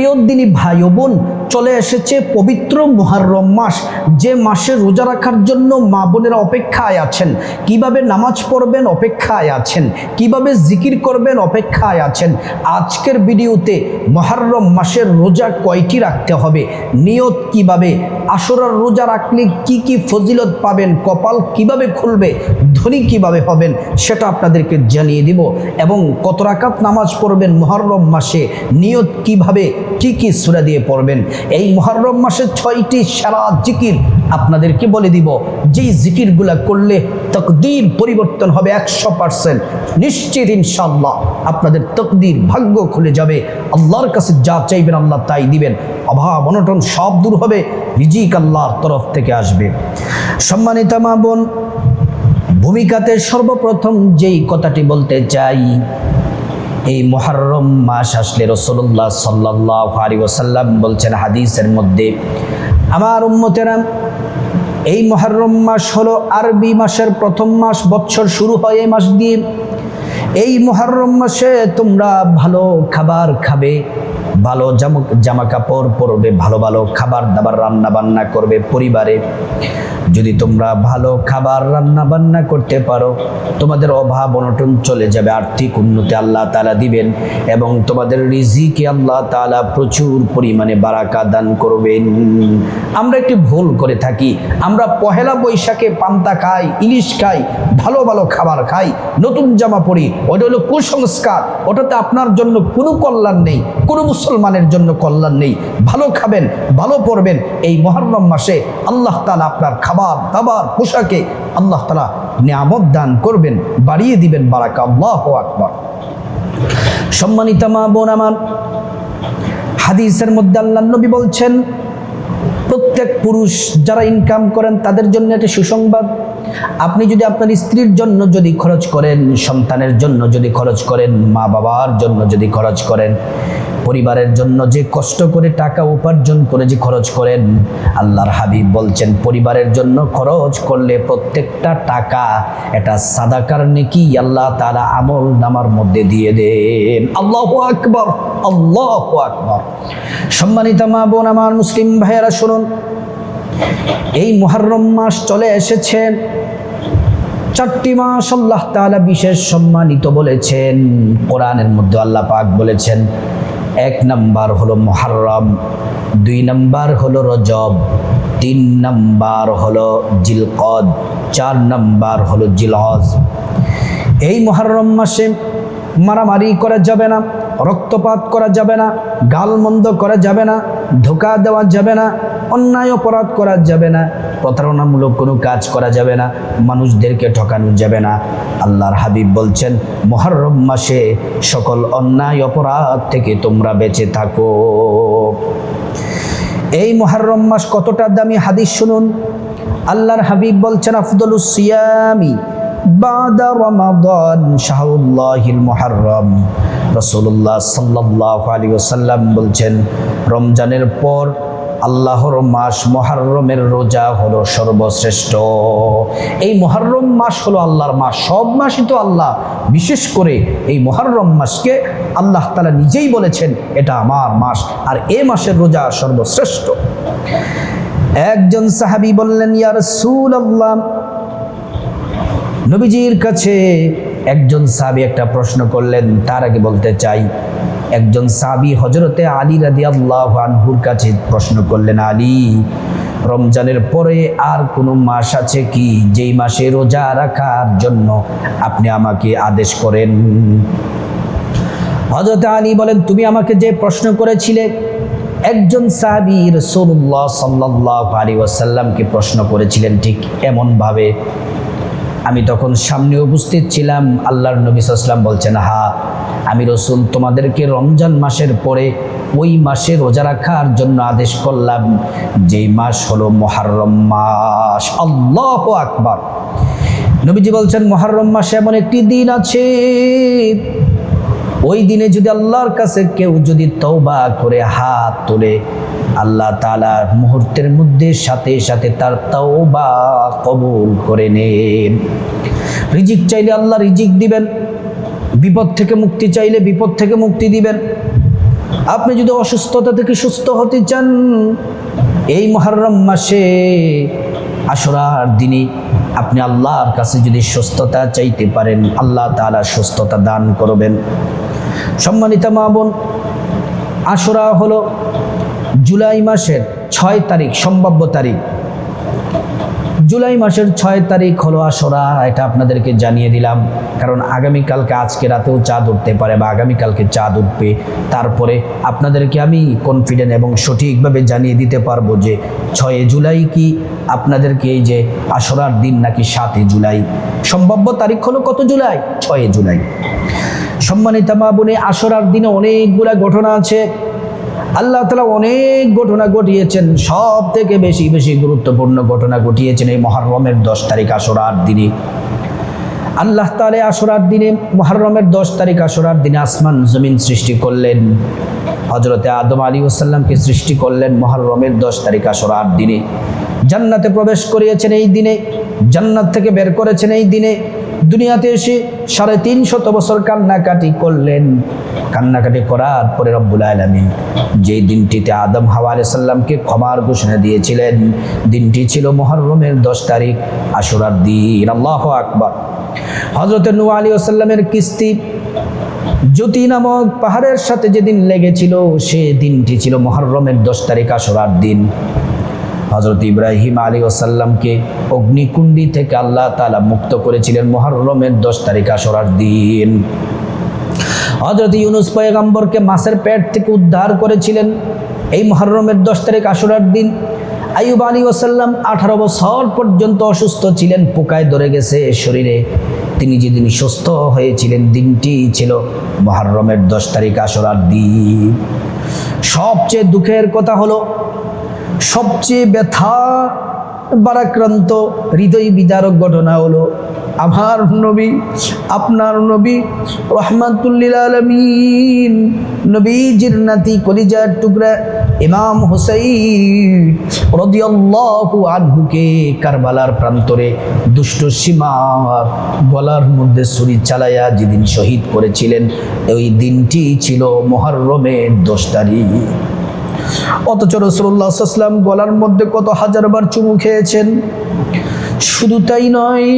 প্রিয় দিনী ভাই বোন চলে এসেছে পবিত্র মুহাররম মাস। যে মাসে রোজা রাখার জন্য মা বোনেরা অপেক্ষায় আছেন। কীভাবে নামাজ পড়বেন, অপেক্ষায় আছেন। কীভাবে জিকির করবেন, অপেক্ষায় আছেন। আজকের ভিডিওতে মহারম মাসের রোজা কয়টি রাখতে হবে? নিয়ত কীভাবে? আসরার রোজা রাখলে কি কি ফজিলত পাবেন? কপাল কীভাবে খুলবে? ধনী কীভাবে হবেন? সেটা আপনাদেরকে জানিয়ে দিব। এবং কত রাকাত নামাজ পড়বেন মহরম মাসে? নিয়ত কীভাবে কি সুরা দিয়ে পড়বেন? এই মহরম মাসে ছয়টি সারা জিকির আপনাদেরকে বলে দিব। যেই জিকিরগুলা করলে তকদির পরিবর্তন হবে একশো পার্সেন্ট নিশ্চিত ইনশাল্লাহ আপনাদের তকদির ভাগ্য খুলে যাবে। আল্লাহর কাছে যা চাইবেন আল্লাহ তাই দিবেন। অভাব, অনটন সব দূর হবে। রিজিক আল্লাহর তরফ থেকে আসবে। সম্মানিত মা বোন, ভূমিকাতে সর্বপ্রথম যেই কথাটি বলতে চাই এই মহারম মাস আসলে রসল্লাহ সাল্লাহ আলী ওসাল্লাম বলছেন হাদিসের মধ্যে, আমার উম্মতেরা, এই মহারম মাস হলো আরবি মাসের প্রথম মাস বছর শুরু হয় এই মাস দিয়ে। এই মহারম মাসে তোমরা ভালো খাবার খাবে, ভালো জামা কাপড় পরবে, ভালো ভালো খাবার দাবার রান্না বান্না করবে পরিবারে। যদি তোমরা ভালো খাবার রান্না বান্না করতে পারো, তোমাদের অভাব অনটন চলে যাবে, আর্থিক উন্নতি আল্লাহ তালা দিবেন এবং তোমাদের রিজিকে আল্লাহ তালা প্রচুর পরিমাণে বারাকা দান করবেন। আমরা একটি ভুল করে থাকি, আমরা পহেলা বৈশাখে পান্তা খাই, ইলিশ খাই, ভালো ভালো খাবার খাই, নতুন জামা পরি ওটা হলো কুসংস্কার। ওটাতে আপনার জন্য কোনো কল্যাণ নেই, কোনো মুসলমানের জন্য কল্যাণ নেই। ভালো খাবেন, ভালো পড়বেন এই মহরম মাসে আল্লাহ তালা আপনার খাবার দাবার পোশাকে আল্লাহ তালা নিয়ামত দান করবেন, বাড়িয়ে দিবেন বারাকা আল্লাহ আকবর। সম্মানিত মা বোন আমার, হাদিসের মধ্যে আল্লাহ নবী বলছেন, প্রত্যেক পুরুষ যারা ইনকাম করেন তাদের জন্য একটা সুসংবাদ। আপনি যদি আপনার স্ত্রীর জন্য যদি খরচ করেন, সন্তানের জন্য যদি খরচ করেন মা বাবার জন্য যদি খরচ করেন, পরিবারের জন্য যে কষ্ট করে টাকা উপার্জন করে যে খরচ করেন, আল্লাহর হাবিব বলছেন, পরিবারের জন্য খরচ করলে প্রত্যেকটা টাকা এটা সাদাকার নেকি আল্লাহ তারা আমল নামার মধ্যে দিয়ে দেন। আল্লাহ আকবর আল্লাহ আকবর। সম্মানিত মা বোন আমার মুসলিম ভাইয়েরা, শুনুন। এই মুহররম মাস চলে এসেছে। চারটি মাস আল্লাহ তাআলা বিশেষ সম্মানিত বলেছেন। কোরআনের মধ্যে আল্লাহ পাক বলেছেন, এক নাম্বার হলো মুহররম, দুই নাম্বার হলো রজব, তিন নাম্বার হলো জিলকদ, চার নাম্বার হলো জিলহজ। এই মহরম মাসে মারামারি করা যাবে না। রক্তপাত করা যাবে না, গালমন্দ করা যাবে না, ধোকা দেওয়া যাবে না, অন্যায় অপরাধ করা যাবে না, প্রতারণামূলক কোনো কাজ করা যাবে না, মানুষদেরকে ঠকানো যাবে না। আল্লাহর হাবিব বলছেন, মহরম মাসে সকল অন্যায় অপরাধ থেকে তোমরা বেঁচে থাকো। এই মহরম মাস কতটা দামি হাদিস শুনুন। আল্লাহর হাবিব বলছেন, আফদলুস সিয়ামি শাহুল্লাহিল বলছেন, রমজানের পর আল্লাহর মাস মহারমের রোজা হলো সর্বশ্রেষ্ঠ। এই মহারম মাস হলো আল্লাহর মাস। সব মাসই তো আল্লাহ। বিশেষ করে এই মহারম মাসকে আল্লাহ তালা নিজেই বলেছেন, এটা আমার মাস আর এ মাসের রোজা সর্বশ্রেষ্ঠ। একজন সাহাবি বললেন ইয়ার সুল আল্লাহ নবীজির কাছে একজন সাবি একটা প্রশ্ন করলেন, তার আগে বলতে চাই, একজন সাবি হজরতে আলী রাদি আল্লাহ আনহুর কাছে প্রশ্ন করলেন, আলী, রমজানের পরে আর কোনো মাস আছে কি যেই মাসে রোজা রাখার জন্য আপনি আমাকে আদেশ করেন? হজরত আলী বলেন, তুমি আমাকে যে প্রশ্ন করেছিলে, একজন সাহাবি রসুল্লাহ সাল্লাহ আলী ওয়াসাল্লামকে প্রশ্ন করেছিলেন ঠিক এমনভাবে। আমি তখন সামনে উপস্থিত ছিলাম, আল্লাহর নবী সাল্লাম বলছেন, হা, আমি রসুল তোমাদেরকে রমজান মাসের পরে ওই মাসে রোজা রাখার জন্য আদেশ করলাম, যেই মাস হলো মহারম মাস। আল্লাহ আকবার। নবীজি বলছেন মহারম মাসে এমন একটি দিন আছে, ওই দিনে যদি আল্লাহর কাছে কেউ যদি তৌবা করে হাত তোলে আল্লাহ তালা মুহূর্তের মধ্যে সাথে সাথে তার তাও বা কবুল করে নেন। রিজিক চাইলে আল্লাহ রিজিক দিবেন, বিপদ থেকে মুক্তি চাইলে বিপদ থেকে মুক্তি দিবেন। আপনি যদি অসুস্থতা থেকে সুস্থ হতে চান, এই মহরম মাসে আসরার দিনে আপনি আল্লাহর কাছে যদি সুস্থতা চাইতে পারেন, আল্লাহ তাআলা সুস্থতা দান করবেন। সম্মানিত মা বোন, আশুরা হলো জুলাই মাসের ছয় তারিখ, সম্ভাব্য তারিখ। জুলাই মাসের ছয় তারিখ হলো আসরা, এটা আপনাদেরকে জানিয়ে দিলাম। কারণ আগামীকালকে আজকে রাতেও চাঁদ উঠতে পারে বা আগামীকালকে চাঁদ উঠবে। তারপরে আপনাদেরকে আমি কনফিডেন্ট এবং সঠিকভাবে জানিয়ে দিতে পারব যে ছয় জুলাই কি? আপনাদেরকে এই যে আসরার দিন নাকি সাতই জুলাই? সম্ভাব্য তারিখ হলো কত জুলাই? ছয় জুলাই। সম্মানিত মা বোনে, আসরার দিনে অনেকগুলা ঘটনা আছে। আল্লাহ তালা অনেক ঘটনা ঘটিয়েছেন, সব থেকে বেশি বেশি গুরুত্বপূর্ণ ঘটনা ঘটিয়েছেন এই মহরমের দশ তারিখ আসরার দিনে। আল্লাহ তালে আসরার দিনে, মহরমের দশ তারিখ আসরার দিনে আসমান জমিন সৃষ্টি করলেন। হজরতে আদম আলী ওসাল্লামকে সৃষ্টি করলেন মহরমের দশ তারিখ আসরার দিনে। জান্নাতে প্রবেশ করিয়েছেন এই দিনে, জান্নাত থেকে বের করেছেন এই দিনে। দুনিয়াতে এসে সাড়ে তিন শত বছর কান্নাকাটি করলেন। কান্নাকাটি করার পরে রব্বুল আলমী যে দিনটিতে আদম হাওয়া সাল্লামকে ক্ষমার ঘোষণা দিয়েছিলেন, দিনটি ছিল মহরমের দশ তারিখ, আশুরার দিন। আল্লাহ আকবর। হজরত নু আলী আসাল্লামের কিস্তি জ্যোতি নামক পাহাড়ের সাথে যেদিন লেগেছিল সে দিনটি ছিল মহরমের দশ তারিখ, আশুরার দিন। হজরত ইব্রাহিম আলী ওসাল্লামকে অগ্নিকুণ্ডি থেকে আল্লাহ তালা মুক্ত করেছিলেন মহরমের দশ তারিখ আসরার দিন। হজরত ইউনুস পয়গাম্বরকে মাছের পেট থেকে উদ্ধার করেছিলেন এই মহরমের দশ তারিখ আসরার দিন। আইব আলী ওসাল্লাম আঠারো বছর পর্যন্ত অসুস্থ ছিলেন, পোকায় ধরে গেছে শরীরে। তিনি যেদিন সুস্থ হয়েছিলেন, দিনটি ছিল মহরমের দশ তারিখ আসরার দিন। সবচেয়ে দুঃখের কথা হলো সবচেয়ে ব্যথা বারাক্রান্ত হৃদয় বিদারক ঘটনা হলো আমার নবী, আপনার নবী রহমাতুল্লিল আলমিন, নবীজির নাতি কলিজার টুকরা ইমাম হুসাইন আনহুকে কারবালার প্রান্তরে দুষ্ট সীমা গলার মধ্যে ছুরি চালাইয়া যেদিন শহীদ করেছিলেন, ওই দিনটি ছিল মহরমের দশ তারিখ। অথচ রসুল্লাহাম গলার মধ্যে কত হাজারবার চুমু খেয়েছেন। শুধু তাই নয়,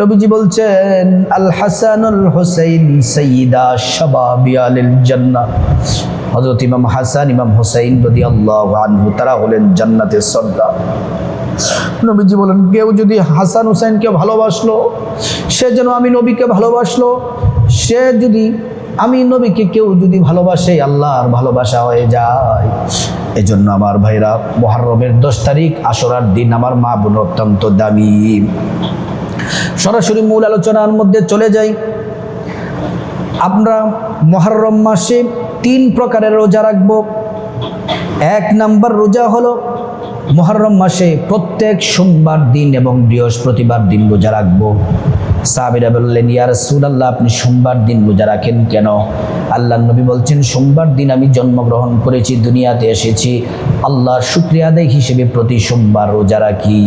নবীজি বলছেন আল হাসান আল হোসাইন সঈদা শাবাবি আলিল হজরত ইমাম হাসান, ইমাম হোসাইন রদি আল্লাহ আনহু, তারা হলেন জান্নাতের সর্দার। নবীজি বলেন, কেউ যদি হাসান হুসাইনকে ভালোবাসলো, সে যেন আমি নবীকে ভালোবাসলো, সে যদি আমি নবীকে কেউ যদি ভালোবাসে, আল্লাহর ভালোবাসা হয়ে যায়। এজন্য আমার ভাইরা মহারমের দশ তারিখ আসরার দিন আমার মা বোন অত্যন্ত দামি। সরাসরি মূল আলোচনার মধ্যে চলে যাই। আমরা মহরম মাসে তিন প্রকারের রোজা রাখব। এক নাম্বার রোজা হলো মহরম মাসে প্রত্যেক সোমবার দিন এবং বৃহস্পতিবার দিন রোজা রাখব। সাহাবিরা বললেন, ইয়া রাসূলুল্লাহ, আপনি সোমবার দিন রোজা রাখেন কেন? আল্লাহ নবী বলছেন, সোমবার দিন আমি জন্মগ্রহণ করেছি, দুনিয়াতে এসেছি। আল্লাহর শুক্রিয়া আদায় হিসেবে প্রতি সোমবার রোজা রাখি।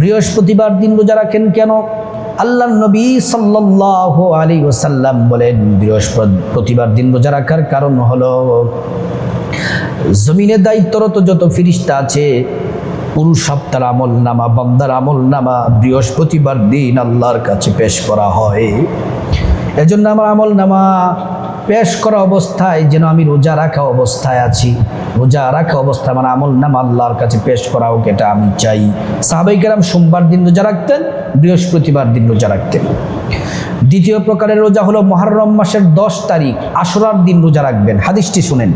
বৃহস্পতিবার দিন রোজা রাখেন কেন? আল্লাহ নবী সাল্লাহ আলী ওসাল্লাম বলেন, বৃহস্পতিবার দিন রোজা রাখার কারণ হলো জমিনে দায়িত্বরত যত ফিরিস্তা আছে, পুরুষ সপ্তাহ আমল নামা, বন্দার আমল নামা, বৃহস্পতিবার দিন আল্লাহর কাছে পেশ করা হয়। এজন্য আমার আমল নামা পেশ করা অবস্থায় যেন আমি রোজা রাখা অবস্থায় আছি। রোজা রাখা অবস্থায় আমার আমল নামা আল্লাহর কাছে পেশ করা হোক এটা আমি চাই। সাহাবাইকেরাম সোমবার দিন রোজা রাখতেন, বৃহস্পতিবার দিন রোজা রাখতেন। দ্বিতীয় প্রকারের রোজা হলো মহরম মাসের দশ তারিখ আশুরার দিন রোজা রাখবেন। হাদিসটি শুনেন।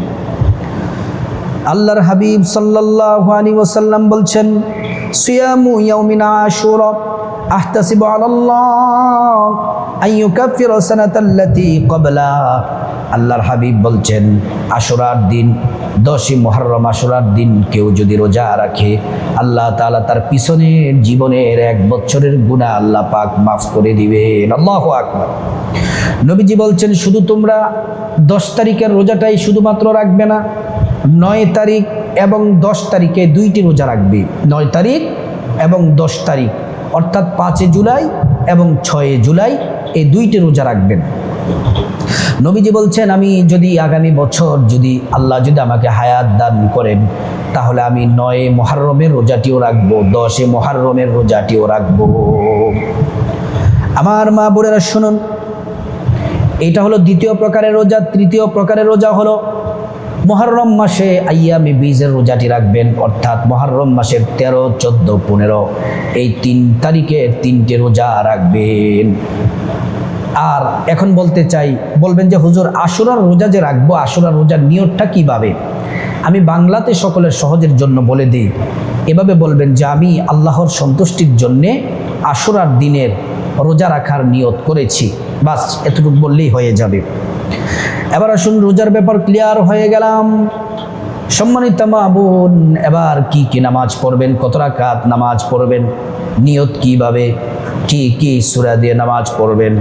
আল্লাহর হাবিব সাল্লাল্লাহু আলাইহি ওয়াসাল্লাম বলছেন আল্লাহর হাবিব বলছেন, আশুরার দিন, দশই মুহররম আশুরার দিন কেউ যদি রোজা রাখে, আল্লাহ তাআলা তার পিছনের জীবনের এক বছরের গুনাহ আল্লাহ পাক মাফ করে দিবেন। আল্লাহ আকবার। নবীজি বলছেন, শুধু তোমরা দশ তারিখের রোজাটাই শুধুমাত্র রাখবে না নয় তারিখ এবং দশ তারিখে দুইটি রোজা রাখবে। নয় তারিখ এবং দশ তারিখ, অর্থাৎ পাঁচে জুলাই এবং ছয়ে জুলাই এই দুইটি রোজা রাখবেন। নবীজি বলছেন, আমি যদি আগামী বছর যদি আল্লাহ যদি আমাকে হায়াত দান করেন, তাহলে আমি নয় মহারমের রোজাটিও রাখব দশে মহারমের রোজাটিও রাখব। আমার মা বোনেরা শুনুন, এটা হলো দ্বিতীয় প্রকারের রোজা, তৃতীয় প্রকারের রোজা হলো মহরম মাসে আইয়ামি বীজের রোজাটি রাখবেন, অর্থাৎ মহরম মাসের তেরো, চোদ্দ, পনেরো, এই তিন তারিখে তিনটে রোজা রাখবেন। আর এখন বলতে চাই, বলবেন যে, হুজুর, আশুরার রোজা যে রাখব, আশুরার রোজার নিয়তটা কীভাবে? আমি বাংলাতে সকলের সহজের জন্য বলে দিই, এভাবে বলবেন যে, আমি আল্লাহর সন্তুষ্টির জন্যে আশুরার দিনের রোজা রাখার নিয়ত করেছি। বাস, এতটুকু বললেই হয়ে যাবে। এবার আসুন, রোজার ব্যাপার ক্লিয়ার হয়ে গেলাম। সম্মানিত মা বোন, এবার কি কি নামাজ পড়বেন, কত রাকাত নামাজ পড়বেন, নিয়ত কীভাবে, কি কি সুরা দিয়ে নামাজ পড়বেন?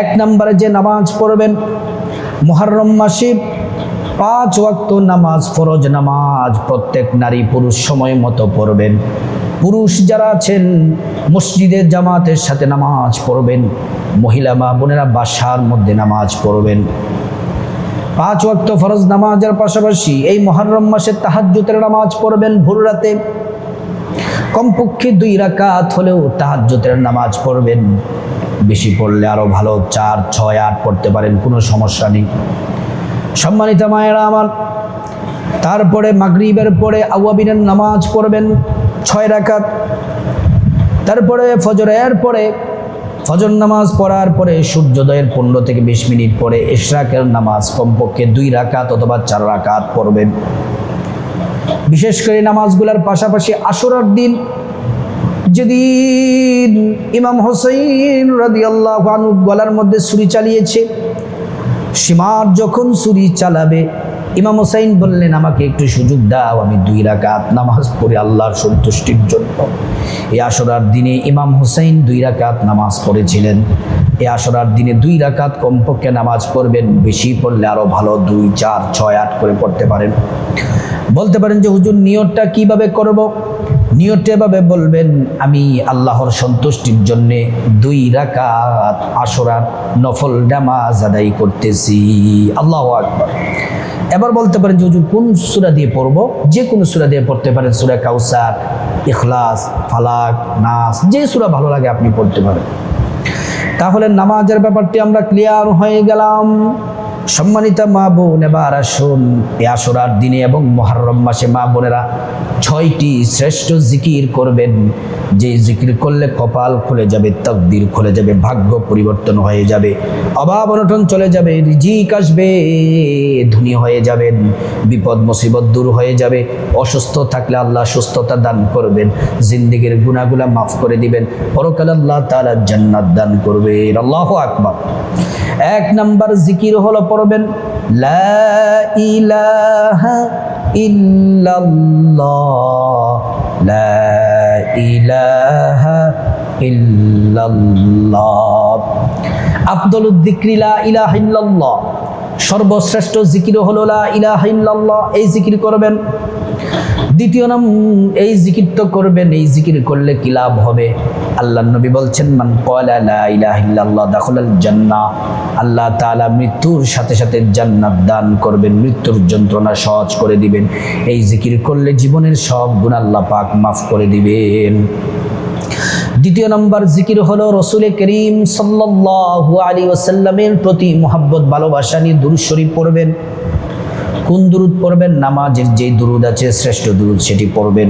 এক নম্বরে যে নামাজ পড়বেন মহরম মাসে পাঁচ ওয়াক্ত নামাজ, ফরজ নামাজ প্রত্যেক নারী পুরুষ সময় মতো পড়বেন। পুরুষ যারা আছেন মসজিদের জামাতের সাথে নামাজ পড়বেন, মহিলা মা বোনেরা বাসার মধ্যে নামাজ পড়বেন। পাঁচ ওয়াক্ত ফরজ নামাজের পাশাপাশি এই মহরম মাসে তাহাজ্জুতের নামাজ পড়বেন ভোর রাতে। কমপক্ষে দুই রাকাত হলেও তাহাজ্জুতের নামাজ পড়বেন। বেশি পড়লে আরও ভালো, চার, ছয়, আট পড়তে পারেন, কোনো সমস্যা নেই। সম্মানিত মায়েরা আমার, তারপরে মাগরিবের পরে আওয়াবিনের নামাজ পড়বেন, ছয় রাকাত। তারপরে ফজরের পরে ফজর নামাজ পড়ার পরে সূর্যোদয়ের পনেরো থেকে বিশ মিনিট পরে ইশরাকের নামাজ কমপক্ষে দুই রাকাত অথবা চার রাকাত পড়বেন বিশেষ করে নামাজগুলার পাশাপাশি আসরার দিন, যেদিন ইমাম হোসেন রাদি আল্লাহ গলার মধ্যে ছুরি চালিয়েছে, সীমার যখন ছুরি চালাবে ইমাম হোসাইন বললেন, আমাকে একটু সুযোগ দাও, আমি দুই রাকাত নামাজ পড়ে আল্লাহর সন্তুষ্টির জন্য। এই আসরার দিনে ইমাম হুসাইন দুই রাকাত নামাজ পড়েছিলেন। এই আসরার দিনে দুই রাকাত কমপক্ষে নামাজ পড়বেন, বেশি পড়লে আরও ভালো দুই, চার, ছয়, আট করে পড়তে পারেন। বলতে পারেন যে, হুজুর, নিয়তটা কীভাবে করব? নিয়তটা এভাবে বলবেন, আমি আল্লাহর সন্তুষ্টির জন্যে দুই রাকাত আসরার নফল নামাজ আদায় করতেছি। আল্লাহ আকবার। এবার বলতে পারেন যে কোন সুরা দিয়ে পড়ব? যে কোনো সুরা দিয়ে পড়তে পারেন, সুরা কাউসার, ইখলাস, ফালাক, নাস, যে সুরা ভালো লাগে আপনি পড়তে পারেন। তাহলে নামাজের ব্যাপারটি আমরা ক্লিয়ার হয়ে গেলাম। সম্মানিত মা বোন, এবার আসুন এ আসরার দিনে এবং মহারম মাসে মা বোনেরা ছয়টি শ্রেষ্ঠ জিকির করবেন। যে জিকির করলে কপাল খুলে যাবে, তকদির খুলে যাবে, ভাগ্য পরিবর্তন হয়ে যাবে, অভাব অনটন চলে যাবে, রিজিক আসবে, ধনী হয়ে যাবেন, বিপদ, মুসিবত দূর হয়ে যাবে, অসুস্থ থাকলে আল্লাহ সুস্থতা দান করবেন, জিন্দিগির গুণাগুলা মাফ করে দিবেন, পরকাল আল্লাহ তাআলা জান্নাত দান করবেন, আল্লাহ আকবার। এক নাম্বার জিকির হলো পড়বেন লা ইলাহা ইল্লাল্লাহ লা ইলাহা ইল্লাল্লাহ। আফদল লা ইলাহা ইল্লাল্লাহ। সর্বশ্রেষ্ঠ জিকির হলো লা এই জিকির করবেন। দ্বিতীয় নাম, এই জিকির তো করবেন, এই জিকির করলে কি লাভ হবে? আল্লাহ নবী বলছেন, মান কলা লা ইলাহা ইল্লাল্লাহ দাখলাল জান্নাহ আল্লাহ তাআলা মৃত্যুর সাথে সাথে জান্নাত দান করবেন, মৃত্যুর যন্ত্রণা সহজ করে দিবেন। এই জিকির করলে জীবনের সব গুণ আল্লাহ পাক মাফ করে দিবেন। দ্বিতীয় নম্বর জিকির হলো রসুল করিম সাল্লাল্লাহু আলী ওসাল্লামের প্রতি মোহাব্বত, ভালোবাসা নিয়ে দুরুদ শরীফ পড়বেন। কোন দুরুদ পড়বেন? নামাজের যে দুরুদ আছে, শ্রেষ্ঠ দুরুদ সেটি পড়বেন।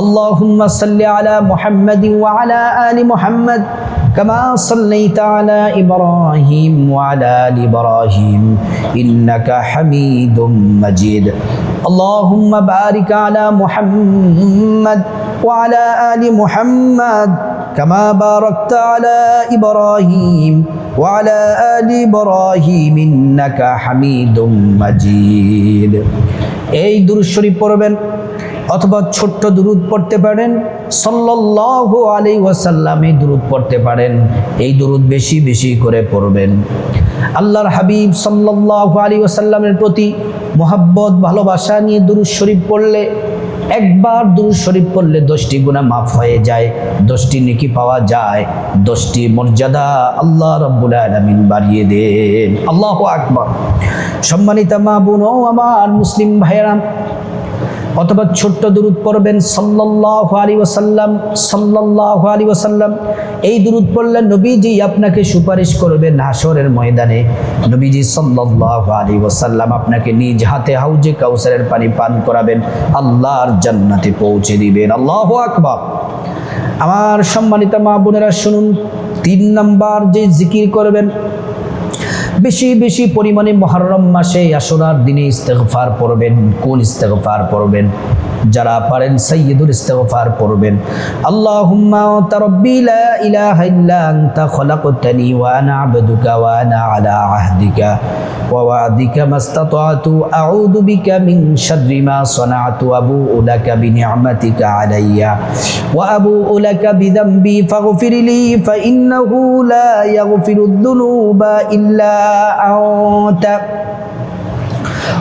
আল্লাহ সাল্লি আলা মোহাম্মদ আলা আলী মুহাম্মাদ। كما صليت على إبراهيم وعلى آل إبراهيم إنك حميد مجيد اللهم بارك على محمد وعلى آل محمد كما باركت على إبراهيم وعلى آل إبراهيم إنك حميد مجيد এই দুরুদ শরীফ পড়বেন অথবা ছোট্ট দুরুদ পড়তে পারেন, সাল্লাল্লাহু আলাইহি ওয়াসাল্লাম এই দুরুদ পড়তে পারেন। এই দুরুদ বেশি বেশি করে পড়বেন। আল্লাহর হাবিব সাল্লাল্লাহু আলী ওয়াসাল্লামের প্রতি মোহাব্বত, ভালোবাসা নিয়ে দুরুদ শরীফ পড়লে, একবার দুরুদ শরীফ পড়লে দশটি গুণা মাফ হয়ে যায়, দশটি নেকি পাওয়া যায়, দশটি মর্যাদা আল্লাহ রব্বুল আলামিন বাড়িয়ে দেন। আল্লাহ আকবর। সম্মানিতা মা বোন আমার মুসলিম ভাইয়েরা অথবা ছোট্ট দুরুদ পড়বেন, সাল্লাল্লাহু আলাইহি ওসাল্লাম সাল্লাল্লাহু আলাইহি ওসাল্লাম এই দুরুদ পড়লে নবীজি আপনাকে সুপারিশ করবেন হাসরের ময়দানে। নবীজি সাল্লাল্লাহু আলাইহি ওসাল্লাম আপনাকে নিজ হাতে হাউজে কাউসারের পানি পান করাবেন, আল্লাহর জান্নাতে পৌঁছে দিবেন। আল্লাহু আকবার। আমার সম্মানিত মা বোনেরা, শুনুন, তিন নাম্বার যে জিকির করবেন বেশি বেশি পরিমাণে মহরম মাসে আসরার দিনে ইস্তেগফার পড়বেন। কোন ইস্তেগফার পড়বেন? যারা পারেন সাইয়্যিদুল ইস্তেগফার পড়বেন। আল্লাহুম্মা আনতা রাব্বি লা ইলাহা ইল্লা আনতা খলাকতানি ওয়া আনা আবদুকা ওয়া আনা আলা আহদিকা ওয়া ওয়াদিকা মাস্তাতাতু। আউযু বিকা মিন শাররি মা সানাতু আবুউ লাকা বিনি'মাতিকা আলাইয়া। ওয়া আবুউ লাকা বিযামবি ফাগফির লি ফাইন্নাহু লা ইয়াগফিরুদ দুনুবা ইল্লা আনতা।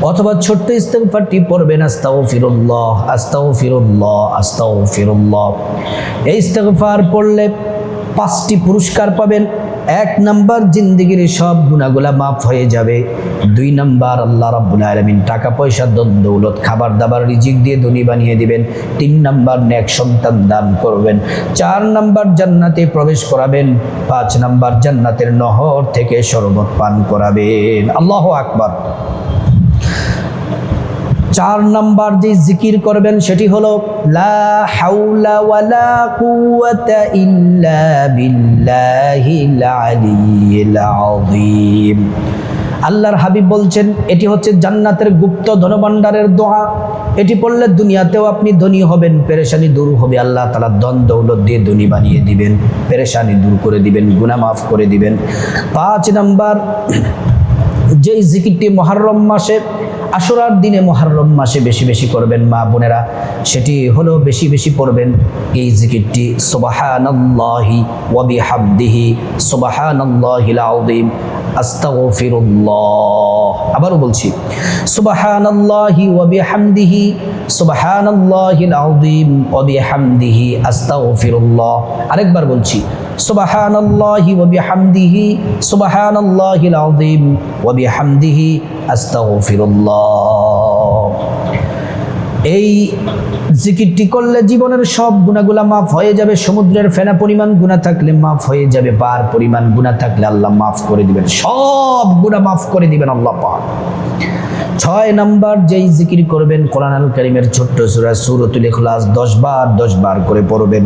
অথবা ছোট্ট ইস্তেগফারটি পড়বেন, আস্তাগফিরুল্লাহ আস্তাগফিরুল্লাহ আস্তাগফিরুল্লাহ। এই ইস্তেগফার পড়লে পাঁচটি পুরস্কার পাবেন। এক নাম্বার, জিন্দিগির সব গুণাগুলা মাফ হয়ে যাবে। দুই নাম্বার, আল্লাহ রাব্বুল আলামিন টাকা পয়সা দন দৌলত, খাবার, দাবার, রিজিক দিয়ে ধনী বানিয়ে দিবেন। তিন নাম্বার, নেক সন্তান দান করবেন। চার নাম্বার, জান্নাতে প্রবেশ করাবেন। পাঁচ নাম্বার, জান্নাতের নহর থেকে শরবত পান করাবেন। আল্লাহ আকবার। চার নাম্বার যে জিকির করবেন সেটি হলো আল্লাহর হাবিব বলছেন, এটি হচ্ছে জান্নাতের গুপ্ত ধনভাণ্ডারের দোয়া এটি পড়লে দুনিয়াতেও আপনি ধনী হবেন, পেরেশানি দূর হবে। আল্লাহ তালা দন দৌলত দিয়ে ধনী বানিয়ে দিবেন, পেরেশানি দূর করে দিবেন, গুনাহ মাফ করে দিবেন। পাঁচ নাম্বার যেই জিকিরটি মহারম মাসে আশুরার দিনে মহারম মাসে বেশি বেশি করবেন মা বোনেরা। সেটি হলো বেশি বেশি পড়বেন। এই জিকিরটি সুবাহানাল্লাহি ওয়া বিহামদিহি সুবাহানাল্লাহিল আযীম। আস্তাগফিরুল্লাহ। আবারও বলছি, সুবাহানাল্লাহি ওয়া বিহামদিহি আরেকবার বলছি, সুবাহানাল্লাহি ওয়া বিহামদিহি সুবাহানাল্লাহিল আযীম ওয়া বিহামদিহি আস্তাগফিরুল্লাহ। এই জিকিরটি করলে জীবনের সব গুণাগুলা মাফ হয়ে যাবে, সমুদ্রের ফেনা পরিমাণ গুণা থাকলে মাফ হয়ে যাবে পার পরিমাণ গুণা থাকলে আল্লাহ মাফ করে দিবেন, সব গুণা মাফ করে দিবেন আল্লাহ পাক। ছয় নাম্বার, যেই জিকির করবেন কোরআন আল করিমের ছোট্ট সুরা সুরতুল ইখলাস দশ বার দশ বার করে পড়বেন।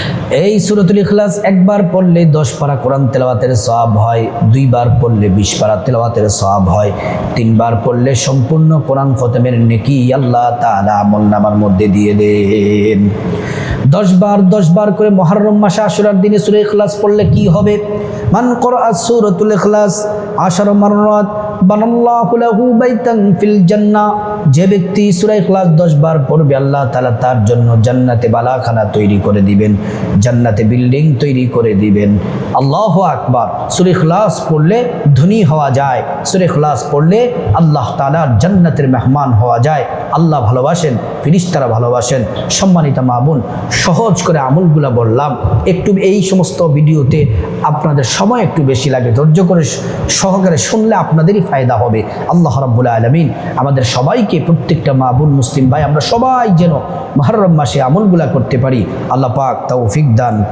এই সুরতুল ইখলাস একবার পড়লে দশ পারা কোরআন তেলাওয়াতের সব হয়, দুইবার পড়লে বিশ পারা তেলাওয়াতের সব হয়, তিনবার পড়লে সম্পূর্ণ কোরআন খতমের নেকি আল্লাহ তাআলা আমল নামার মধ্যে দিয়ে দেন। দশ বার দশ বার করে মহারম মাসে আশুরার দিনে সুরে ইখলাস পড়লে কি হবে? মান করা সুরতুল ইখলাস, আশার মাররাত, বানাল্লাহু লাহু বাইতান ফিল জান্নাহ। যে ব্যক্তি সূরা ইখলাস 10 বার পড়বে, আল্লাহ তালা তার জন্য জান্নাতে বালাখানা তৈরি করে দিবেন, জান্নাতে বিল্ডিং তৈরি করে দিবেন। আল্লাহ আকবার। সূরা ইখলাস পড়লে ধনী হওয়া যায়, সূরা ইখলাস পড়লে আল্লাহ তাআলার জান্নাতের মেহমান হওয়া যায়। আল্লাহ ভালোবাসেন ফিরিস্তারা ভালোবাসেন, সম্মানিত মা বোন, সহজ করে আমলগুলা বললাম। একটু এই সমস্ত ভিডিওতে আপনাদের সময় একটু বেশি লাগে, ধৈর্য করে সহকারে শুনলে আপনাদেরই ফায়দা হবে। আল্লাহ রাব্বুল আলমিন আমাদের সবাইকে প্রত্যেকটা মা বোন মুসলিম ভাই, আমরা সবাই যেন মহরম মাসে আমলগুলা করতে পারি। আল্লাহ পাক ফিক দান করুন